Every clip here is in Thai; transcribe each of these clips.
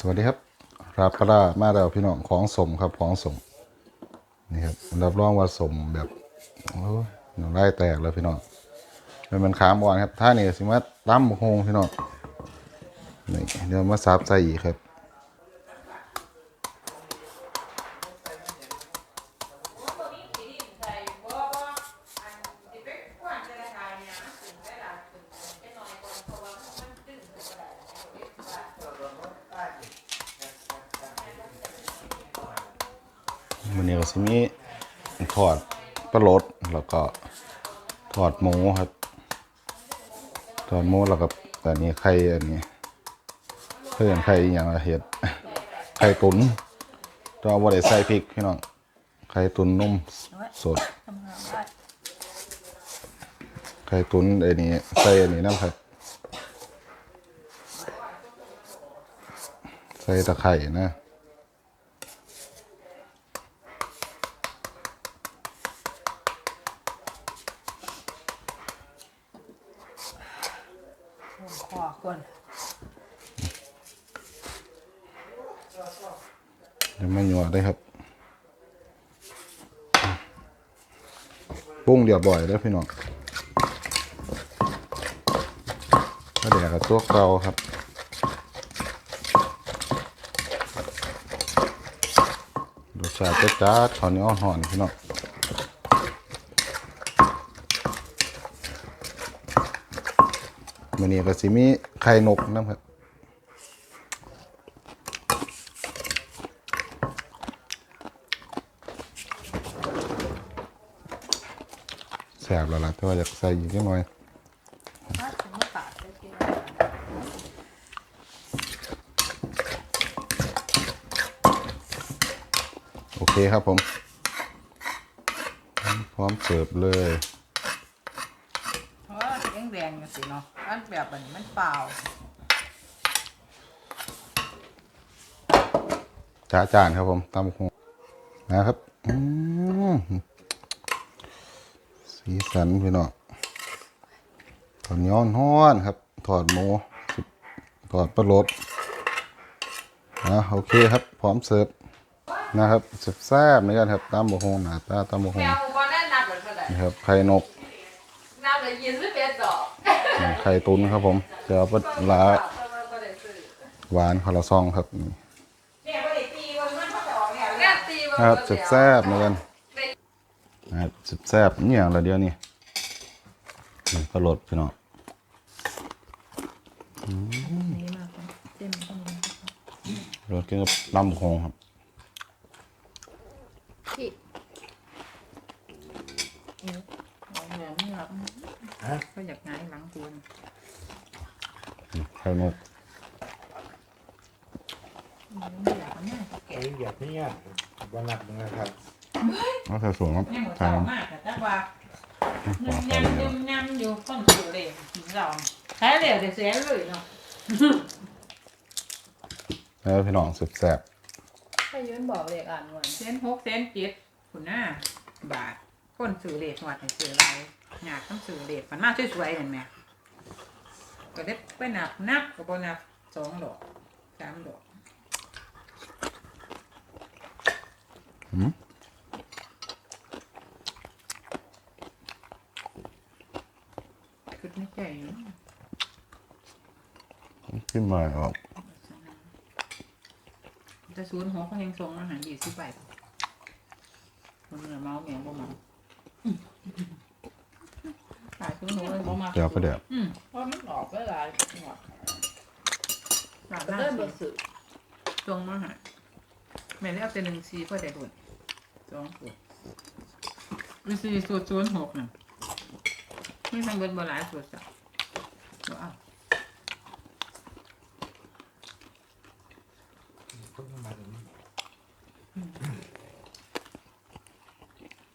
สวัสดีครับราปลาร้ามาแล้วพี่น้องของสมครับของสมนี่ครับรับรองว่าสมแบบโอ้ยหนูไล่แตกแล้วพี่น้องมันมันขามอ่อนครับท่านี่สิมาตั้มโฮงพี่น้องนี่เดี๋ยวมาซับใส่อีกครับ มันนี้ก็สิมีทอดปลาโลดแล้วก็ทอดหมูครับ ทอดหมูแล้วก็อันนี้ไข่อันนี้เพื่อนไข่อย่างละเห็ดไข่ตุ๋นต้องเอาบ่ได้ใส่พริกพี่น้องไข่ตุ๋นนุ่มสดไข่ตุ๋นอ้นี่ใส่อันนี้น้ำครับใส่ตะไคร่นะ ขอก่อนเดี๋ยวไม่หยวได้ครับปรุงเรียบร้อยแล้วพี่น้องก็เดี๋ยวกับตัวเกาครับรสชาติจัดๆข้าวเหนียวห่อนพี่น้อง วันนี้ก็สิมีไข่นกนะครับแสบแล้วล่ะแต่ว่าอยากใส่อีกนิดหน่อยโอเคครับผม พร้อมเสิร์ฟเลย แดงแดงๆสิเนาะอันแบบอันนี้มันเปล่าจ้าจานครับผมตามคงนะครับอืมสีสันพี่น้องถอดย้อนห้อนครับ ถอดหมูถอดปลาโรดนะโอเคครับ พร้อมเสิร์ฟนะครับแซ่บๆเหมือนกันครับตามบกฮงหนาตาตามบกฮแมงวบอลได้นับเหมือนกันเลยนี่ครับไข่นกนับเลยยี่สิบเอ็ดดอก ไข่ตุนครับผมเดี๋ยวปลาร้าก็ได้ซื้อหวานคาราซองครับนี่เนี่ยก็ได้ตีวันมันเขาจะออกเนี่ยแม่ตีวันนะครับแซ่บๆเหมือนกันนะครับแซ่บๆนี่อย่างละเดียวนี่นี่ปลาโรดพี่น้องนี่มากเลยเต็มตรงนี้รสกินกับลำโคงครับ พี่เอาเหนือนี่ครับ ก็อยากง่ายหลังปูนไข่นกไม่อยากเอาง่ายแก่ไอ้เหยียบเนี่ยบนับนะครับเอาใส่สูงครับแม่หมดใส่เต่าน้ำมากแต่ว่าขอยังใส่ยังเลยยังอยู่ต้นสูงเลยเราใช้เหลวแต่เสียเลยเนาะแล้วพี่น้องสุดแซ่บไปยืนบอกเลขอ่านวันเส้นหกเส้นเจ็ดคุณหน้าบาท คนสื่อเลขวัดให้สื่ออะไรอยากต้องสื่อเลขมันมากสวยๆเห็นไหมก็ได้ไปนับนับกับบนับสองดอกสามดอกหืมคือไม่ใจอยู่ขึ้นมาออกจะศูนย์หัวเขายังทรงอาหารยี่สิบใบคนเหนือเมาเหมียงบ่เมา ขายศูนย์หัวเลยบ่มาเดี๋ยวก็เดี๋ยวอืมเพราะมันออกไปหลายหลอกหล่าได้สุเบอร์สื่อจงมาหาแม่ได้เอาแต่หนึ่งซีเพื่อได้ดุนสองขวดมีซีสูตรศูนย์หกน่ะมีทั้งเบิดบ่หลายสูตรจ้ะบ่เอา ต้องมาถึง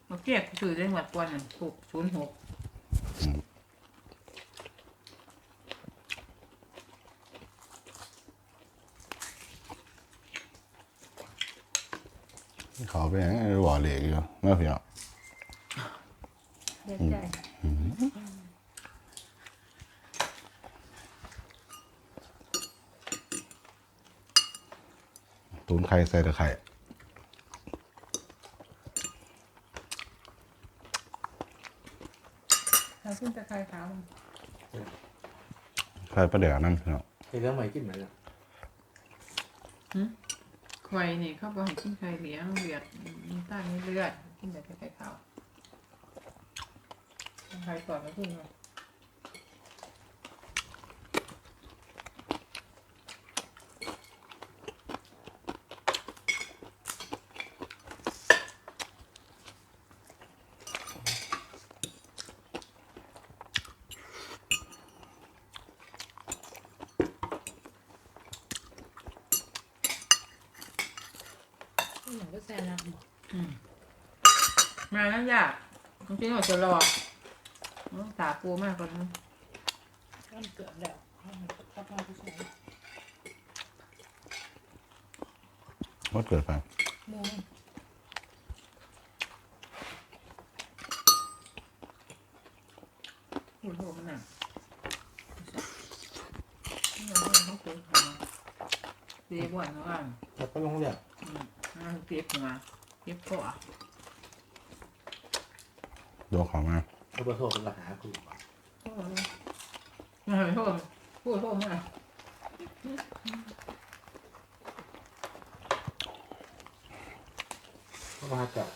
เมื่อกี้ คือได้หมดกวนน่ะถูกศูนย์หกเขาไปยังไงบ่อเหล็กอยู่เมื่อพี่น้องเด็ดใจอตูนไข่ใส่ตะไคร่ เราขึ้นตะไคร้ขาว ไข่ประเดี๋ยวนั่นเนาะเฮ้ยแล้วไม่กินไหมล่ะควายนี่เขาบอกให้กินไข่เหลี้ยงเลือดมีใต้มีเลือดกินแต่ตะไคร้ขาวไข่ก่อนแล้วขึ้นมาห แซ่น้ำบอกมาแล้วยากจริงๆเราจะรอต้องตาปูมากกว่านั้นมันเกือบแล้วให้มันก็พอผู้ชายว่าเกิดไปโมงพูดโลกมันน่ะนี่เราต้องปูมาเรียบวันแล้วกันแล้วก็ลงเลือดอื มนั่งเก็บมาเก็บก็อะโดนของมาเขาไปโทษเป็นราหากูมาให้โทษพูดโทษมาเขามาเจับ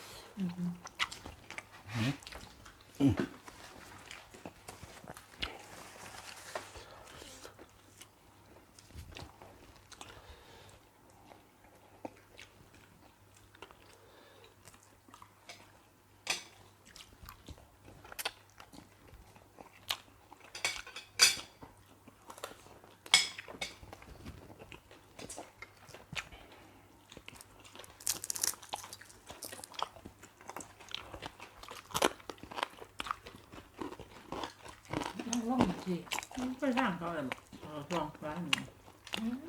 นั่ร่ไปสร้างเขาเลยเออลองร้านหนึ่ง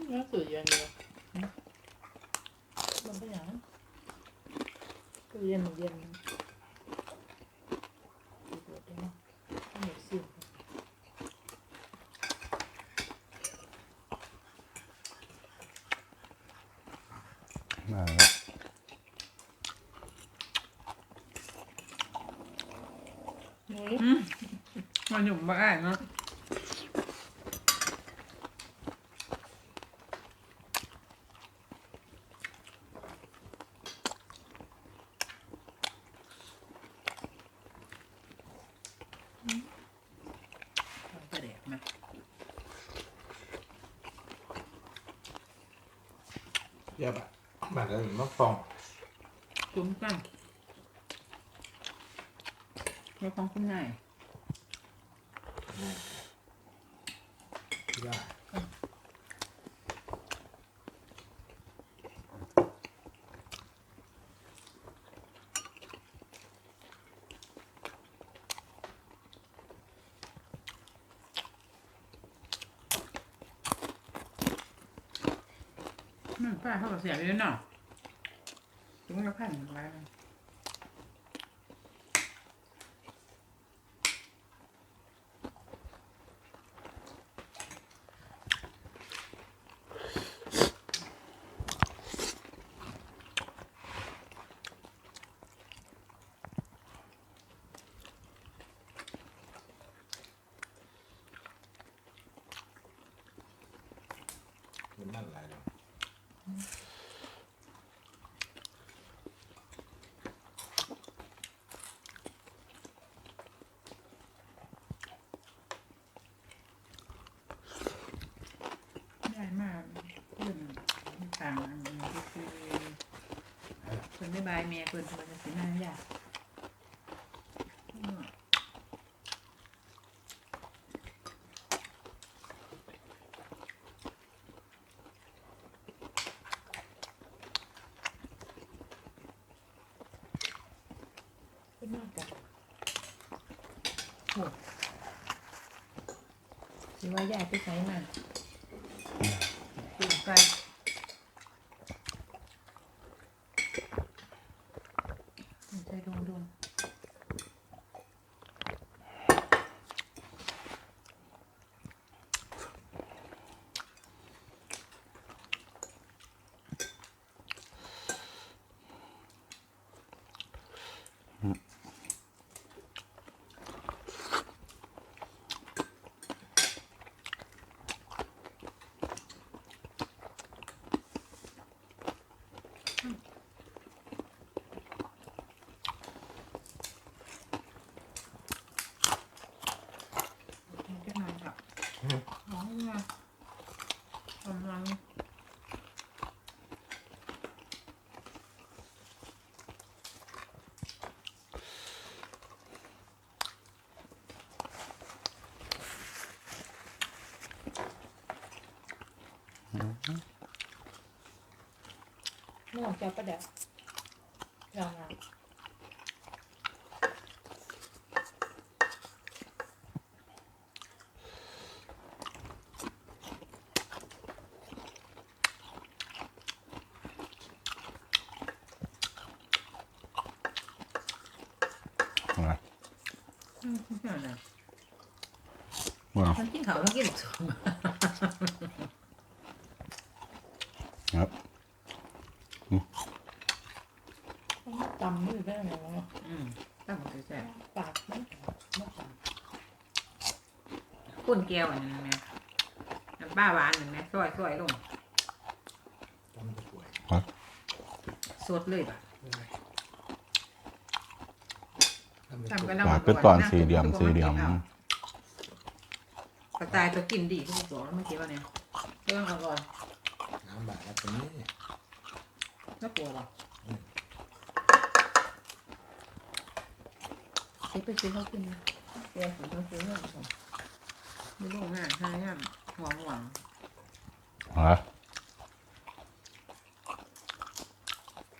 แล้วสื่อเย็นเลยมันเป็นอย่างสื่อเย็นเย็นปวดเลยนาะเหนื่อยสิมาแล้วมันหยุ่มบ้าเนาะเดกมา เยอะแบบแบบนั้นมันฟองคุ้มกันแล้วของคุณนาย ได้ อืม ป้าเขาก็เสียไปแล้วเนาะจุ้มแล้วพันไว้มันนั่นอะไรเนาะ ได้มากเพื่อนต่างอันนี้ก็คือเพื่อน ไม่บายเมียเพื่อนเพื่อนจะสิหน้าอยากเป็นมากกันสิว่าอยากไปใช้มาดูไปใจดวงดวง ม่วงจะประเดี๋ยวลองมานะอืมนั่นน่ะว้าวมันกินเขาวแล้วกินสม ครับ ตำมือ ได้ไหมวะอืมตั้งมันแซ่บปากมันไม่ตๆกุ้นแก้วอันนั้นแม่น้ำปลาหวานนั่นแม่ซอยซอยลงทำจะป่วยครับสดเลยป่ะทำจะทำป่วปากเป็นตอนสี่เหลี่ยมสี่เหลี่ยมกระต่ายตัวกินดีทุกตัวเมื่อกี้ว่าเนี่ยเรื่องก่อนน้ำบาดแล้วตรงนี้น่ากลัวห รอเช็คไปซื้อเขากินนะแกผมต้องซื้อเรื่องผมไม่รู้งานห้างานหวังหวังฮะ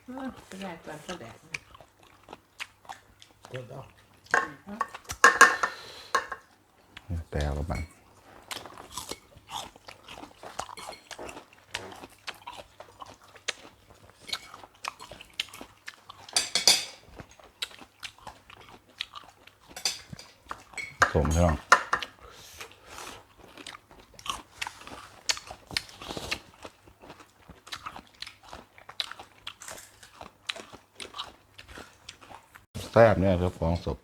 เออก็ได้ตอนก็แดดเจ็บเอาแต่กับมัน สมใช่ไหมแซ่บเนี่ยครับฟองศพ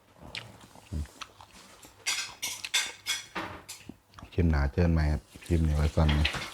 คลิมหนาเจอไหมครับคลิมนี้ไว้ก่อนนะ